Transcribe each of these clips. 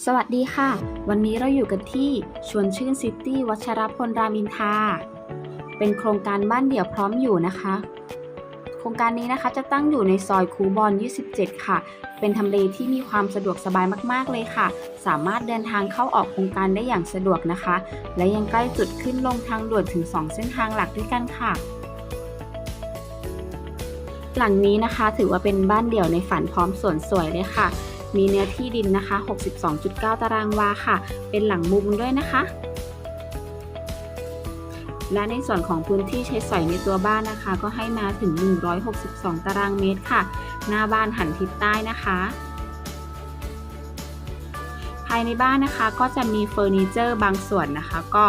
สวัสดีค่ะ วันนี้เราอยู่กันที่ชวนชื่นซิตี้วัชรพลรามินทา เป็นโครงการบ้านเดี่ยวพร้อมอยู่นะคะ โครงการนี้นะคะจะตั้งอยู่ในซอยคูบอน27 ค่ะ เป็นทำเลที่มีความสะดวกสบายมากๆเลยค่ะ สามารถเดินทางเข้าออกโครงการได้อย่างสะดวกนะคะ และยังใกล้จุดขึ้นลงทางด่วนถึง 2 เส้นทางหลักด้วยกันค่ะหลังนี้นะคะถือว่าเป็นบ้านเดี่ยวในฝันพร้อมสวนสวยเลยค่ะ มีเนื้อที่ดินนะคะ 62.9 ตารางวาค่ะ เป็นหลังมุมด้วยนะคะ และในส่วนของพื้นที่ใช้สอยในตัวบ้านนะคะ ก็ให้มาถึง 162 ตารางเมตรค่ะ หน้าบ้านหันทิศใต้นะคะภายในบ้านนะคะก็จะมีเฟอร์นิเจอร์บางส่วนนะคะ ก็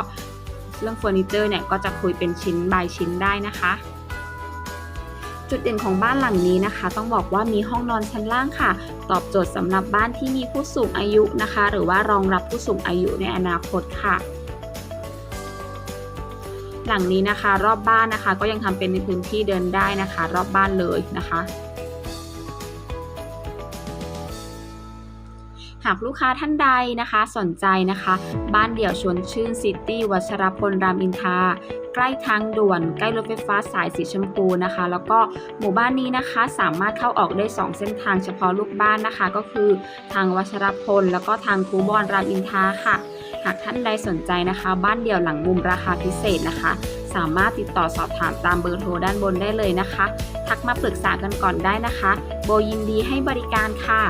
เรื่องเฟอร์นิเจอร์เนี่ยก็จะคุยเป็นชิ้นบายชิ้นได้นะคะ จุดเด่นของบ้านหลังนี้นะคะ ต้องบอกว่ามีห้องนอนชั้นล่างค่ะ ตอบโจทย์สำหรับบ้านที่มีผู้สูงอายุนะคะ หรือว่ารองรับผู้สูงอายุในอนาคตค่ะหลังนี้นะคะ รอบบ้านนะคะ ก็ยังทำเป็นในพื้นที่เดินได้นะคะ รอบบ้านเลยนะคะ หากลูกค้าท่านใดนะคะ สนใจนะคะ บ้านเดี่ยวชวนชื่นซิตี้วัชรพลรามอินทราใกล้ทางด่วนใกล้รถไฟฟ้าสายสีชมพูนะคะ แล้วก็หมู่บ้านนี้นะคะสามารถเข้าออกได้ 2 เส้นทางเฉพาะลูกบ้านนะคะ ก็คือทางวัชรพล แล้วก็ทางคูบอนรามอินทราค่ะ หากท่านใดสนใจนะคะ บ้านเดี่ยวหลังมุมราคาพิเศษนะคะ สามารถติดต่อสอบถามตามเบอร์โทรด้านบนได้เลยนะคะ ทักมาปรึกษากันก่อนได้นะคะ โบยินดีให้บริการค่ะ